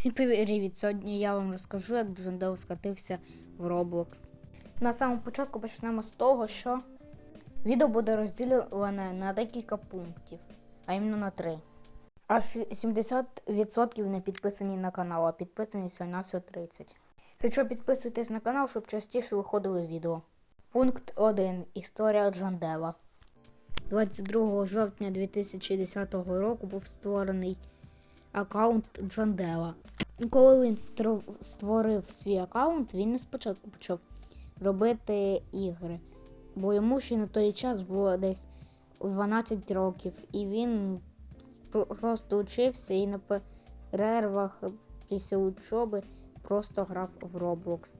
Всім привіт! Сьогодні я вам розкажу, як Джендел скатився в Roblox. На самому початку почнемо з того, що відео буде розділене на декілька пунктів, а іменно на три. Аж 70% не підписані на канал, а підписані на всього 30. Якщо підписуйтесь на канал, щоб частіше виходили відео. Пункт 1. Історія Джандела. 22 жовтня 2010 року був створений аккаунт Джандела. Коли він створив свій аккаунт, він спочатку почав робити ігри. Бо йому ще на той час було десь 12 років, і він просто учився і на перервах після учоби просто грав в Roblox.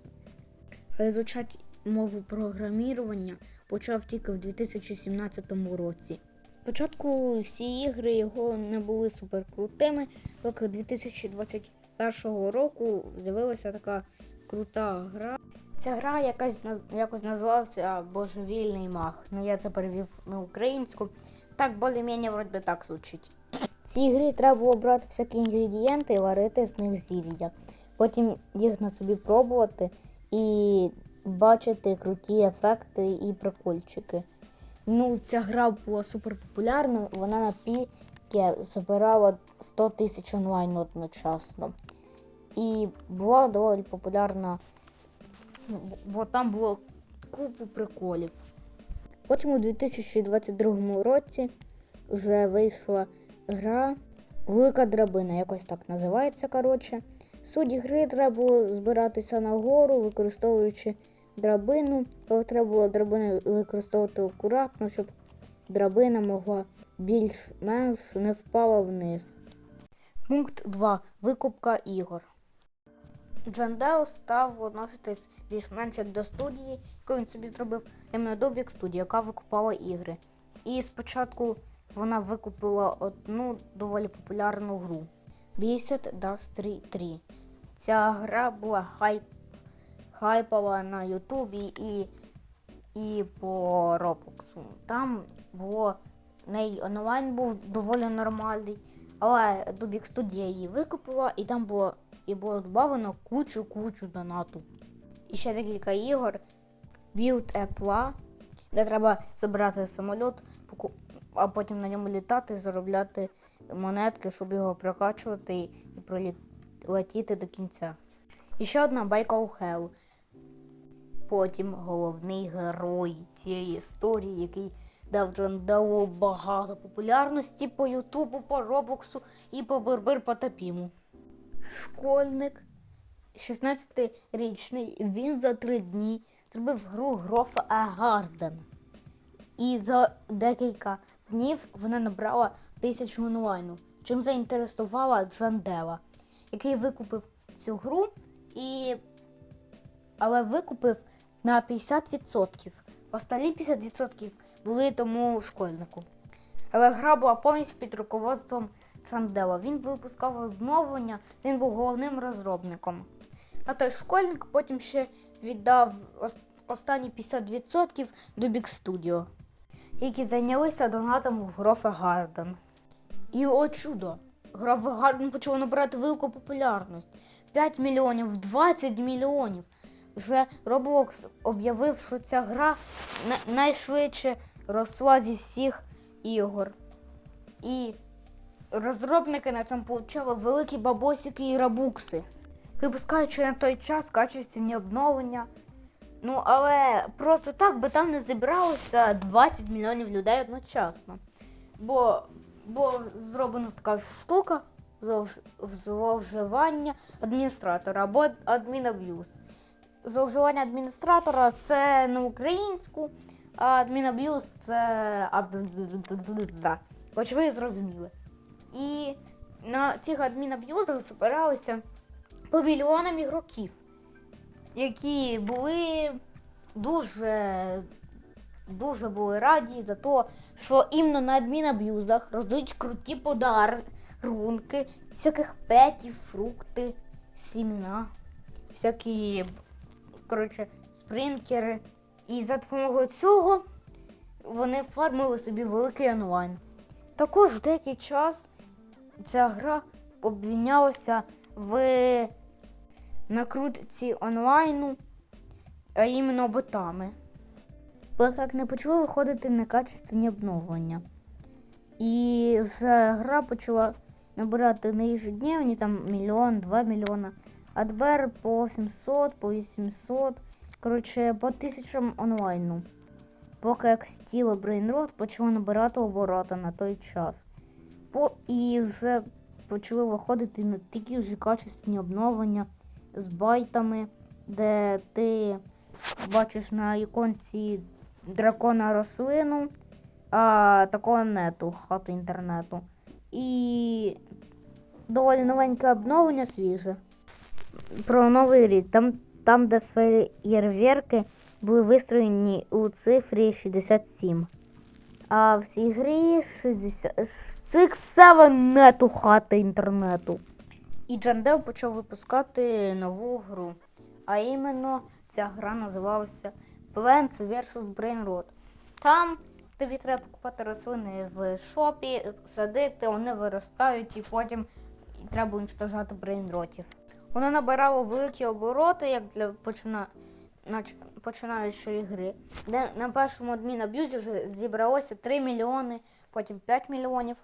Вивчати мову програмірування почав тільки в 2017 році. Спочатку всі ігри його не були суперкрутими, поки 2021 року з'явилася така крута гра. Ця гра якась якось називалася Божевільний мах. Ну я це перевів на українську. Так, більш-менш вроді би так звучить. В цій грі треба було брати всякі інгредієнти і варити з них зілля. Потім їх на собі пробувати і бачити круті ефекти і прикольчики. Ну, ця гра була супер популярна, вона на піки збирала 100 тисяч онлайн одночасно. І була доволі популярна, ну, бо там було купу приколів. Потім у 2022 році вже вийшла гра Велика драбина, якось так називається. коротше. Суть гри треба було збиратися на гору, використовуючи драбину. Але треба було драбину використовувати акуратно, щоб драбина могла більш-менш не впала вниз. Пункт 2. Викупка ігор. Джандео став відноситись більш-менш як до студії, яку він собі зробив іменно Добік студію, яка викупала ігри. І спочатку вона викупила одну доволі популярну гру Beast Dust 3. Ця гра була хайп, хайпова на Ютубі і, і по Роблоксу. Там було неї онлайн був доволі нормальний, але Дубік студія її викупила, і там було, і було додано кучу-кучу донату. І ще декілька ігор. Build Apple, де треба збирати самоліт, а потім на ньому літати, заробляти монетки, щоб його прокачувати і пролетіти до кінця. І ще одна байка у Хел. Потім головний герой цієї історії, який дав Джандалу багато популярності по Ютубу, по Роблоксу і по Бербер Потапіму. Школьник 16-річний, він за три дні зробив гру Грофа Гарден. І за декілька днів вона набрала тисячу онлайну, чим заінтересувала Джандела, який викупив цю гру і але викупив на 50%. Останні 50% були тому школьнику. Але гра була повністю під руководством Сандела. Він випускав обновлення, він був головним розробником. А той школьник потім ще віддав останні 50% до Big Studio, які зайнялися донатом в Грофе Гарден. І о чудо! Грофе Гарден почав набирати велику популярність. 5 мільйонів, 20 мільйонів. Вже Roblox об'явив, що ця гра найшвидше росла зі всіх ігор. І розробники на цьому получали великі бабосики і рабукси, випускаючи на той час качественні обновлення. Ну, але просто так би там не зібралося 20 мільйонів людей одночасно. Бо, бо зроблена така штука зловживання адміністратора або адмінаб'юз. Зловживання адміністратора це на українську, а адмінаб'юз це. Хоч ви зрозуміли. І на цих адмінаб'юзах збиралися по мільйонам ігроків, які були дуже, дуже були раді за те, що іменно на адмінаб'юзах роздають круті подарунки, всяких петів, фрукти, сімена, всякі коротше, спринкери. І за допомогою цього вони фармили собі великий онлайн. Також деякий час ця гра обвінялася в накрутці онлайну, а іменно ботами. Бо як не почали виходити некачественні обновлення. І вже гра почала набирати ежедневні, там мільйон, два мільйона, а тепер по 700, по 800, коротше, по тисячам онлайну. Поки як стіло Brainrot почало набирати обороти на той час. По, і вже почали виходити на такі вже качественні обновлення з байтами, де ти бачиш на іконці дракона рослину, а такого нету, хати інтернету. І доволі новеньке обновлення свіже. Про новий рік. Там, там де феєрверки були вистроєні у цифрі 67. А в цій грі 60... 67 нету хати інтернету. І Джандел почав випускати нову гру. А іменно ця гра називалася Plants vs. Brainrot. Там тобі треба покупати рослини в шопі, садити, вони виростають і потім треба уничтожати брейнротів. Воно набирало великі обороти, як для почина... починаючої гри. Де на першому адмінаб'юзі вже зібралося 3 мільйони, потім 5 мільйонів.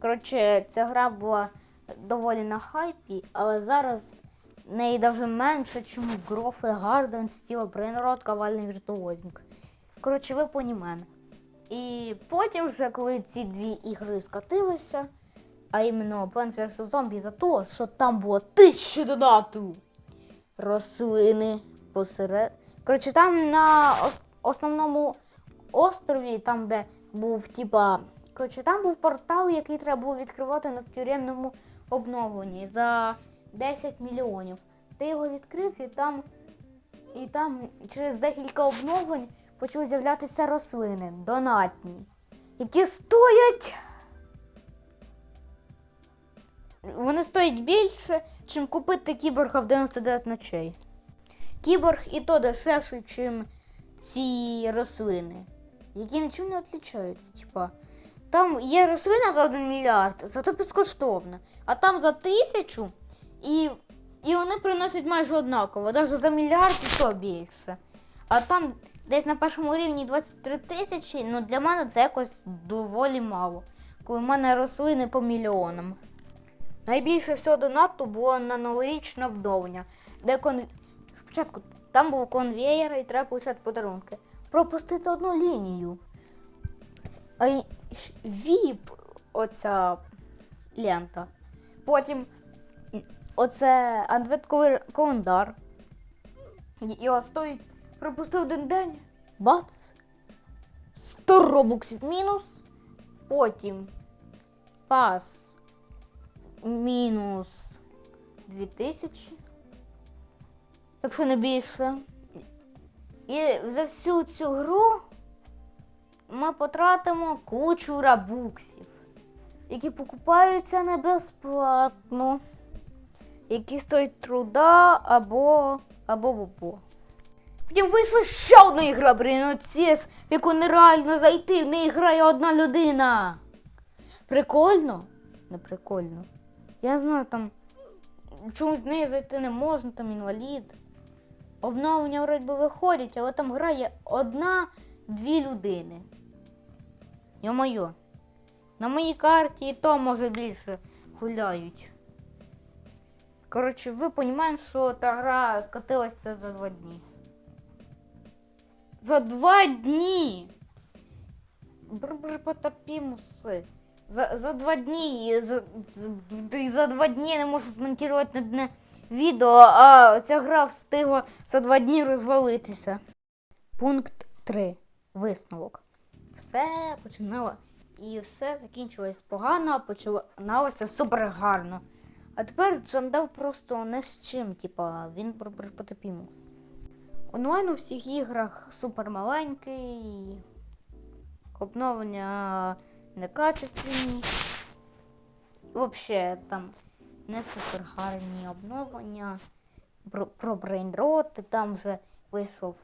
Коротше, ця гра була доволі на хайпі, але зараз неї навіть менше, ніж Грофи Гарден, Стіла Брейнрот, Кавальний віртуозник. Коротше, ви поні мене. І потім, вже коли ці дві ігри скатилися, а іменно Plants vs. Zombie за те, що там було тисячі додату рослини посеред. Коротше, там на основному острові, там, де був, типа. Коротше, там був портал, який треба було відкривати на тюремному обновленні за 10 мільйонів. Ти його відкрив і там, і там через декілька обновлень почали з'являтися рослини донатні, які стоять. Вони стоять більше, чим купити кіборга в 99 ночей. Кіборг і то дешевший, чим ці рослини, які нічим не відрізняються. Типа, там є рослина за 1 мільярд, зато безкоштовна, а там за тисячу, і, і вони приносять майже однаково, навіть за мільярд і то більше. А там десь на першому рівні 23 тисячі, ну для мене це якось доволі мало, коли в мене рослини по мільйонам. Найбільше всього донату було на новорічне обновлення, де кон... спочатку там був конвеєр і треба писати подарунки. Пропустити одну лінію. А віп оця лента. Потім оце адвентковий календар. І- Його стоїть пропустив один день. Бац! 100 робоксів мінус. Потім пас мінус 2000. Якщо не більше. І за всю цю гру ми потратимо кучу рабуксів, які покупаються не безплатно, які стоять труда або або бобо. Потім вийшла ще одна ігра Бріноціс, в яку нереально зайти, в неї грає одна людина. Прикольно? Не прикольно. Я знаю, там чомусь з неї зайти не можна, там інвалід. Обновлення вроді би виходять, але там грає одна-дві людини. Йо-моє. На моїй карті і то може більше гуляють. Коротше, ви розумієте, що та гра скотилася за два дні. За два дні! Бр-бр потопімуси. За, за два дні. За, за, за два дні не можу змонтувати одне відео, а ця гра встигла за два дні розвалитися. Пункт 3. Висновок. Все починало і все закінчилось погано, а починалося супер гарно. А тепер Джандал просто не з чим, типа, він потопімус. Онлайн у всіх іграх супер маленький, обновлення некачественні. Взагалі там не супер гарні обновлення. Про, про брейнроти там вже вийшов.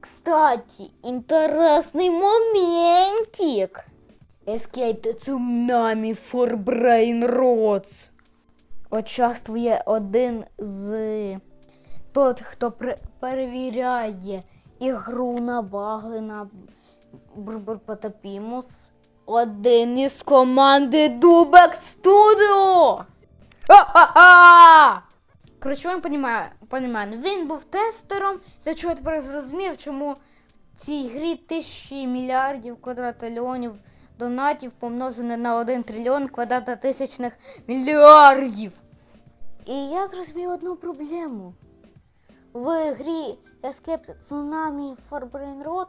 Кстати, інтересний моментик. Escape the Tsunami for Brain Rots. участвує один з тот, хто перевіряє ігру на баги на Бурбурпотапімус. Один із команди Дубек Студіо. Ха-ха-ха! Коротше, він понімає, понімає, він був тестером, за чого я тепер зрозумів, чому в цій грі тисячі мільярдів квадратильйонів донатів помножене на 1 трильйон квадратотисячних мільярдів. І я зрозумів одну проблему. В грі Escape Tsunami for Brain Rot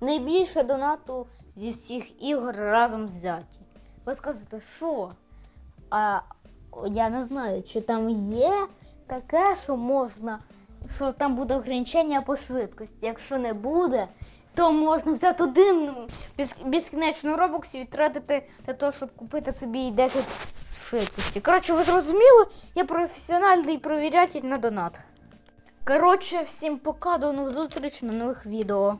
найбільше донату зі всіх ігор разом взяті. Ви скажете, що? А я не знаю, чи там є таке, що можна, що там буде ограничення по швидкості. Якщо не буде, то можна взяти один без, безкінечно робоксів і тратити для того, щоб купити собі 10 швидкості. Коротше, ви зрозуміли, я професіональний провірятель на донат. Коротше, всім пока, до нових зустрічей на нових відео.